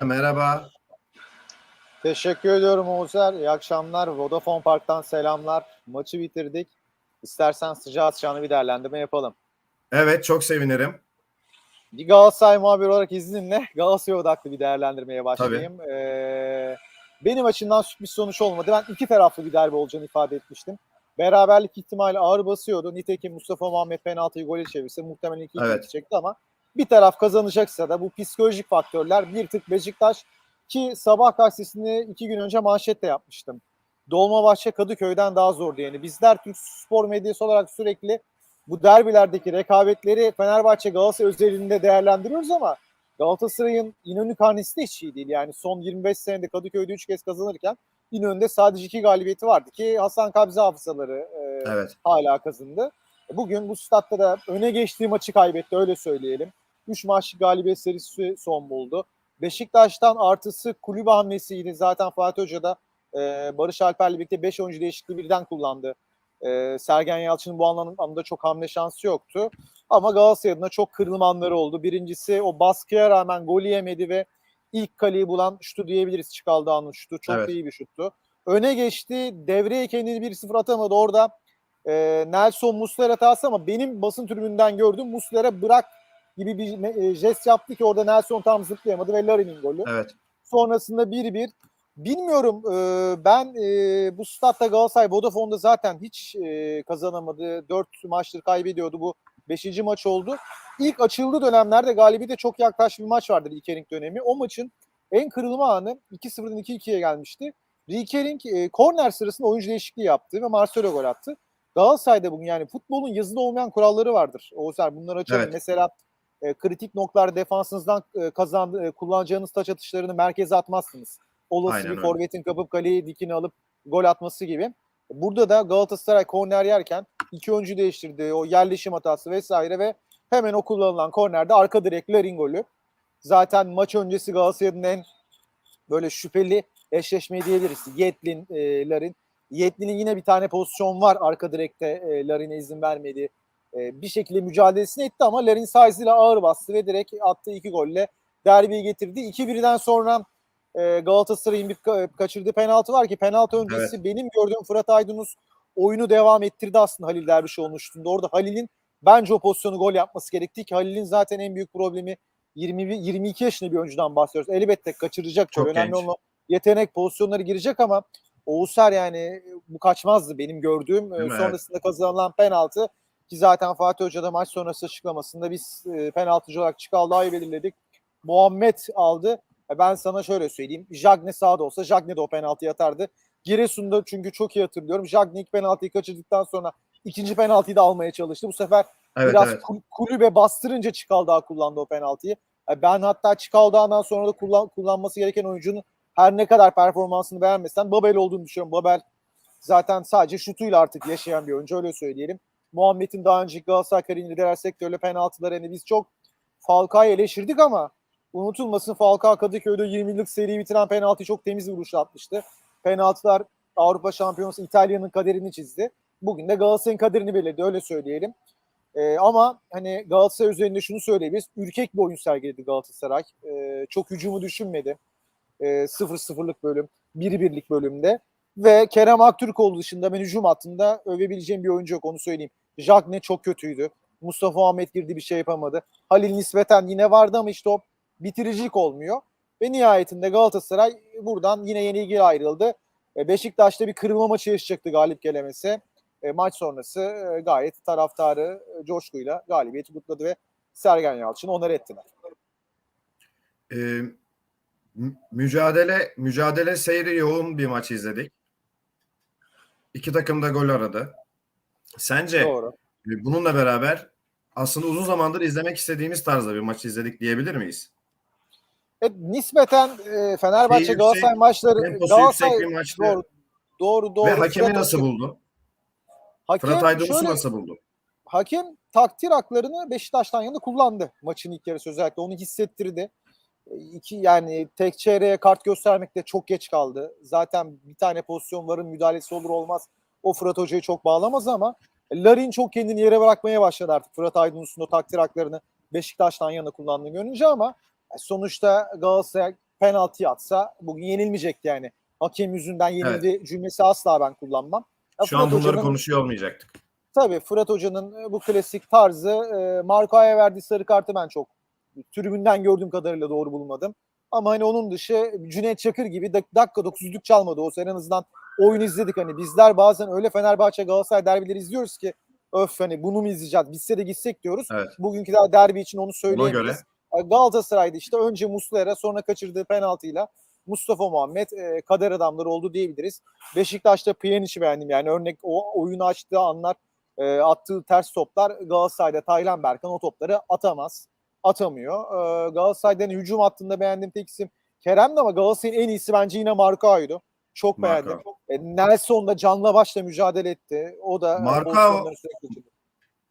Merhaba. Teşekkür ediyorum Oğuzlar. İyi akşamlar. Vodafone Park'tan selamlar. Maçı bitirdik. İstersen sıcağı sıcağına bir değerlendirme yapalım. Evet çok sevinirim. Bir Galatasaray muhabiri olarak izninle Galatasaray odaklı bir değerlendirmeye başlayayım. Ee, benim açımdan sürpriz sonuç olmadı. Ben iki taraflı bir derbi olacağını ifade etmiştim. Beraberlik ihtimali ağır basıyordu. Nitekim Mustafa Muhammed penaltıyı gole çevirse muhtemelen iki Evet. çekti ama bir taraf kazanacaksa da bu psikolojik faktörler bir tık Beşiktaş ki sabah gazetesini iki gün önce manşette yapmıştım. Dolmabahçe Kadıköy'den daha zor diyeni. Bizler Türk spor medyası olarak sürekli bu derbilerdeki rekabetleri Fenerbahçe Galatasaray özelinde değerlendiriyoruz ama Galatasaray'ın İnönü karnesi de hiç iyi değil. Yani son 25 senede Kadıköy'de 3 kez kazanırken İnönü'nde sadece 2 galibiyeti vardı ki Hasan Kabze hafızaları e, Evet. hala kazındı. Bugün bu statta da öne geçtiği maçı kaybetti öyle söyleyelim. 3 maçlık galibiyet serisi son buldu. Beşiktaş'tan artısı kulübe hamlesiydi. Zaten Fatih Hoca da e, Barış Alper'le birlikte 5 oyuncu değişikliği birden kullandı. E, Sergen Yalçın'ın bu anlamda çok hamle şansı yoktu. Ama Galatasaray adına çok kırılma anları oldu. Birincisi o baskıya rağmen gol yemedi ve ilk kaleyi bulan şutu diyebiliriz. Çıkaldağ'ın şutu. Çok Evet. iyi bir şuttu. Öne geçti. Devreye kendini 1-0 atamadı. Orada e, Nelson Muslera hatası ama benim basın tribünden gördüğüm Muslera bırak gibi bir e, jest yaptı ki orada Nelson tam zıplayamadı ve Larin'in golü. Evet. Sonrasında 1-1. Bilmiyorum e, ben e, bu statta Galatasaray Vodafone'da zaten hiç e, kazanamadı. 4 maçtır kaybediyordu. Bu 5. maç oldu. İlk açıldığı dönemlerde galibiyete çok yaklaşmış bir maç vardı Rikering dönemi. O maçın en kırılma anı 2-0'dan 2-2'ye gelmişti. Rikering e, korner sırasında oyuncu değişikliği yaptı ve Marcelo gol attı. Galatasaray'da bugün yani futbolun yazılı olmayan kuralları vardır. Oğuzhan bunları açalım. Evet. Mesela e, kritik noktalar defansınızdan e, kazandı, e, kullanacağınız taç atışlarını merkeze atmazsınız. Olası Aynen bir forvetin kapıp kaleyi dikine alıp gol atması gibi. Burada da Galatasaray korner yerken iki oyuncu değiştirdi. O yerleşim hatası vesaire ve hemen o kullanılan kornerde arka direkt Larin golü. Zaten maç öncesi Galatasaray'ın en böyle şüpheli eşleşmeyi diyebiliriz. Yetlin, e, Larin. Yetlin'in yine bir tane pozisyon var arka direkte e, Larin'e izin vermedi. E, bir şekilde mücadelesini etti ama Larin sayesinde ağır bastı ve direkt attığı iki golle derbiyi getirdi. 2-1'den sonra e, Galatasaray'ın bir ka- kaçırdığı penaltı var ki penaltı öncesi benim gördüğüm Fırat Aydınus oyunu devam ettirdi aslında Halil Dervişoğlu'nun şutunda. Orada Halil'in bence o pozisyonu gol yapması gerekti ki Halil'in zaten en büyük problemi 21 22 yaşında bir oyuncudan bahsediyoruz. Elbette kaçıracak çok, Çok önemli olan yetenek pozisyonları girecek ama Oğuzlar yani bu kaçmazdı benim gördüğüm. Değil mi? Sonrasında kazanılan penaltı ki zaten Fatih Hoca da maç sonrası açıklamasında biz e, penaltıcı olarak Çikaldağ'ı belirledik. Muhammed aldı. E, Ben sana şöyle söyleyeyim. Jagne sağda olsa Jagne de o penaltıyı atardı. Giresun'da çünkü çok iyi hatırlıyorum. Jagne ilk penaltıyı kaçırdıktan sonra ikinci penaltıyı da almaya çalıştı. Bu sefer Evet biraz evet. kul- kulübe bastırınca Çikaldağ kullandı o penaltıyı. E, Ben hatta Çikaldağ'dan sonra da kullan, kullanması gereken oyuncunun her ne kadar performansını beğenmesen Babel olduğunu düşünüyorum. Babel zaten sadece şutuyla artık yaşayan bir oyuncu öyle söyleyelim. Muhammed'in daha önceki Galatasaray kariyerinde diğer sektörle penaltıları hani biz çok Falcao'yu eleştirdik ama unutulmasın Falcao Kadıköy'de 20 yıllık seriyi bitiren penaltıyı çok temiz bir vuruşla atmıştı. Penaltılar Avrupa Şampiyonası İtalya'nın kaderini çizdi. Bugün de Galatasaray'ın kaderini belirledi öyle söyleyelim. Ee, ama hani Galatasaray üzerinde şunu söyleyebiliriz. Ürkek bir oyun sergiledi Galatasaray. Ee, çok hücumu düşünmedi. Ee, 0-0'lık bölüm, 1-1'lik bölümde. Ve Kerem Aktürkoğlu dışında ben hücum hattında övebileceğim bir oyuncu yok onu söyleyeyim. Jagne çok kötüydü. Mustafa Ahmet girdi bir şey yapamadı. Halil nispeten yine vardı ama işte o bitiricilik olmuyor. Ve nihayetinde Galatasaray buradan yine yenilgiyle ayrıldı. E, Beşiktaş'ta bir kırılma maçı yaşayacaktı galip gelemese. E, maç sonrası e, gayet taraftarı e, coşkuyla galibiyeti kutladı ve Sergen Yalçın onları ettiler. Mü- mücadele mücadele seyri yoğun bir maç izledik. İki takım da gol aradı. Sence Doğru. e, bununla beraber aslında uzun zamandır izlemek istediğimiz tarzda bir maç izledik diyebilir miyiz? E, nispeten e, Fenerbahçe Galatasaray yüksek, maçları Galatasaray yüksek bir maçtı. doğru doğru doğru. Ve hakemi Fırat nasıl Hakem- buldu? Hakem Fırat Aydınus'u şöyle- nasıl buldu? hakem takdir haklarını Beşiktaş'tan yana kullandı maçın ilk yarısı özellikle onu hissettirdi. E, İki yani tek çeyreğe kart göstermekte çok geç kaldı. Zaten bir tane pozisyon varın müdahalesi olur olmaz. O Fırat Hoca'yı çok bağlamaz ama Larin çok kendini yere bırakmaya başladı artık. Fırat Aydınus'un o takdir haklarını Beşiktaş'tan yana kullandığını görünce ama sonuçta Galatasaray penaltı atsa bugün yenilmeyecekti yani. Hakem yüzünden yenildi cümlesi asla ben kullanmam. Ya Şu an Fırat bunları Hoca'nın- konuşuyor olmayacaktık. Tabii Fırat Hoca'nın bu klasik tarzı e, Marco'ya verdiği sarı kartı ben çok tribünden gördüğüm kadarıyla doğru bulmadım. Ama hani onun dışı Cüneyt Çakır gibi dak- dakika 9'lük çalmadı. O en azından oyun izledik. Hani bizler bazen öyle Fenerbahçe Galatasaray derbileri izliyoruz ki öf hani bunu mu izleyeceğiz? Bitse de gitsek diyoruz. Evet. Bugünkü daha derbi için onu Buna söyleyemeyiz. göre Galatasaray'da işte önce Muslera sonra kaçırdığı penaltıyla Mustafa Muhammed e, kader adamları oldu diyebiliriz. Beşiktaş'ta Pjanic'i beğendim. Yani örnek o oyunu açtığı anlar e, attığı ters toplar Galatasaray'da Taylan Berkan o topları atamaz. Atamıyor. E, Galatasaray'dan hücum hattında beğendiğim tek isim Kerem'di ama Galatasaray'ın en iyisi bence yine Marcao'ydu. Çok Marcao. beğendim. E, Nelson da canla başla mücadele etti. O da e, Marcao- pozisyonları sürekli kaçırdı.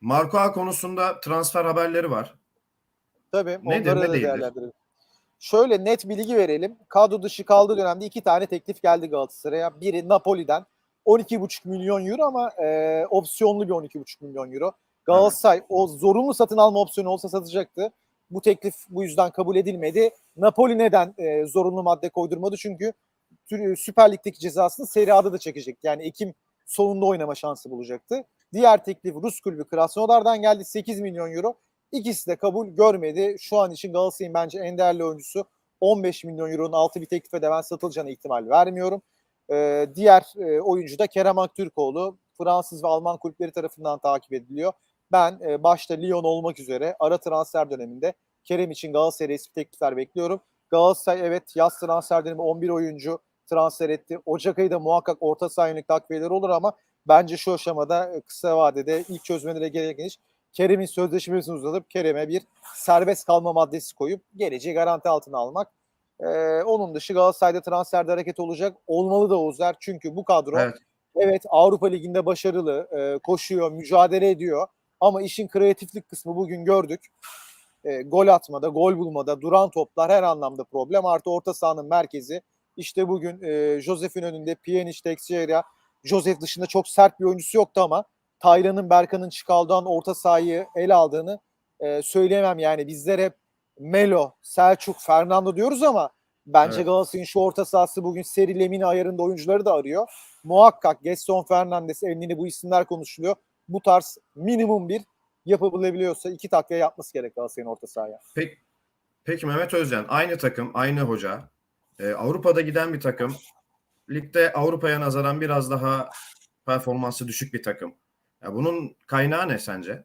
Marco A konusunda transfer haberleri var. Tabii Nedir, onları ne da değildir? değerlendirelim. Şöyle net bilgi verelim. Kadro dışı kaldığı dönemde iki tane teklif geldi Galatasaray'a. Biri Napoli'den 12,5 milyon euro ama e, opsiyonlu bir 12,5 milyon euro. Galatasaray o zorunlu satın alma opsiyonu olsa satacaktı. Bu teklif bu yüzden kabul edilmedi. Napoli neden e, zorunlu madde koydurmadı? Çünkü Tür- Süper Lig'deki cezasını Serie A'da da çekecekti. Yani Ekim sonunda oynama şansı bulacaktı. Diğer teklif Rus kulübü Krasnodar'dan geldi 8 milyon euro. İkisi de kabul görmedi. Şu an için Galatasaray'ın bence en değerli oyuncusu 15 milyon euronun altı bir teklife de ben satılacağına ihtimal vermiyorum. Ee, diğer e, oyuncu da Kerem Aktürkoğlu. Fransız ve Alman kulüpleri tarafından takip ediliyor. Ben e, başta Lyon olmak üzere ara transfer döneminde Kerem için Galatasaray'a resmi teklifler bekliyorum. Galatasaray evet yaz transfer dönemi 11 oyuncu transfer etti. Ocak ayı da muhakkak orta saha yönelik takviyeleri olur ama bence şu aşamada e, kısa vadede ilk çözmelere gereken iş Kerem'in sözleşmesini uzatıp Kerem'e bir serbest kalma maddesi koyup geleceği garanti altına almak. Ee, onun dışı Galatasaray'da transferde hareket olacak. Olmalı da Ozer. Çünkü bu kadro evet, Evet. Avrupa Ligi'nde başarılı, e, koşuyor, mücadele ediyor. Ama işin kreatiflik kısmı bugün gördük. E, gol atmada, gol bulmada, duran toplar her anlamda problem. Artı orta sahanın merkezi. İşte bugün e, Josef'in önünde Pjanic, Teixeira, Josef dışında çok sert bir oyuncusu yoktu ama Taylan'ın, Berkan'ın çıkaldığı orta sahayı el aldığını e, söyleyemem. Yani bizler hep Melo, Selçuk, Fernando diyoruz ama bence Evet. Galatasaray'ın şu orta sahası bugün Seri Lemina ayarında oyuncuları da arıyor. Muhakkak Gaston Fernandes, Elnini bu isimler konuşuluyor. Bu tarz minimum bir yapabiliyorsa iki takviye yapması gerek Galatasaray'ın orta sahaya. Peki, peki Mehmet Özcan aynı takım, aynı hoca. Ee, Avrupa'da giden bir takım. Ligde Avrupa'ya nazaran biraz daha performansı düşük bir takım. Ya bunun kaynağı ne sence?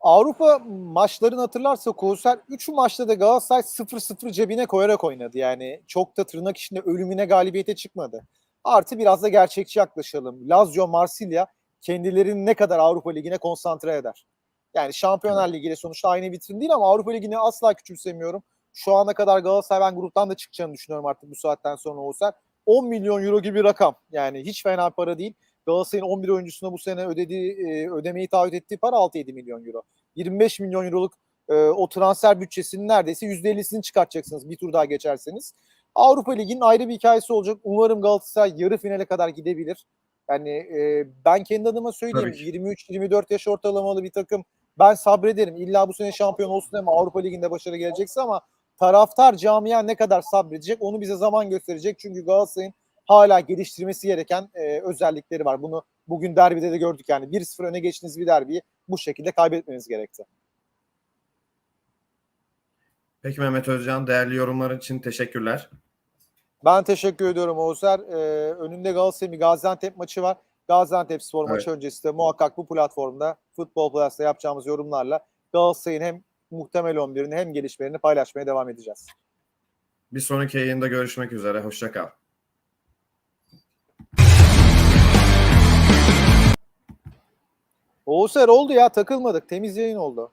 Avrupa maçlarını hatırlarsa Kozser 3 maçta da Galatasaray 0-0 cebine koyarak oynadı. Yani çok da tırnak içinde ölümüne galibiyete çıkmadı. Artı biraz da gerçekçi yaklaşalım. Lazio, Marsilya kendilerini ne kadar Avrupa Ligi'ne konsantre eder. Yani Şampiyonlar Ligi'yle sonuçta aynı vitrin değil ama Avrupa Ligi'ni asla küçümsemiyorum. Şu ana kadar Galatasaray ben gruptan da çıkacağını düşünüyorum artık bu saatten sonra olsa. 10 milyon euro gibi bir rakam. Yani hiç fena para değil. Galatasaray'ın 11 oyuncusuna bu sene ödediği, e, ödemeyi taahhüt ettiği para 6-7 milyon euro. 25 milyon euroluk e, o transfer bütçesinin neredeyse %50'sini çıkartacaksınız bir tur daha geçerseniz. Avrupa Ligi'nin ayrı bir hikayesi olacak. Umarım Galatasaray yarı finale kadar gidebilir. Yani e, ben kendi adıma söyleyeyim Tabii ki. 23-24 yaş ortalamalı bir takım. Ben sabrederim. İlla bu sene şampiyon olsun ama Avrupa Ligi'nde başarı gelecekse ama taraftar camia ne kadar sabredecek onu bize zaman gösterecek. Çünkü Galatasaray'ın hala geliştirmesi gereken e, özellikleri var. Bunu bugün derbide de gördük yani 1-0 öne geçtiğiniz bir derbiyi bu şekilde kaybetmeniz gerekti. Peki Mehmet Özcan değerli yorumlar için teşekkürler. Ben teşekkür ediyorum Oğuzlar. Ee, önünde Galatasaray'ın bir Gaziantep maçı var. Gaziantep Spor Evet. maçı öncesi de muhakkak bu platformda Futbol Plus'ta yapacağımız yorumlarla Galatasaray'ın hem muhtemel 11'ini hem gelişmelerini paylaşmaya devam edeceğiz. Bir sonraki yayında görüşmek üzere. Hoşça kal. Oğuzlar oldu ya takılmadık. Temiz yayın oldu.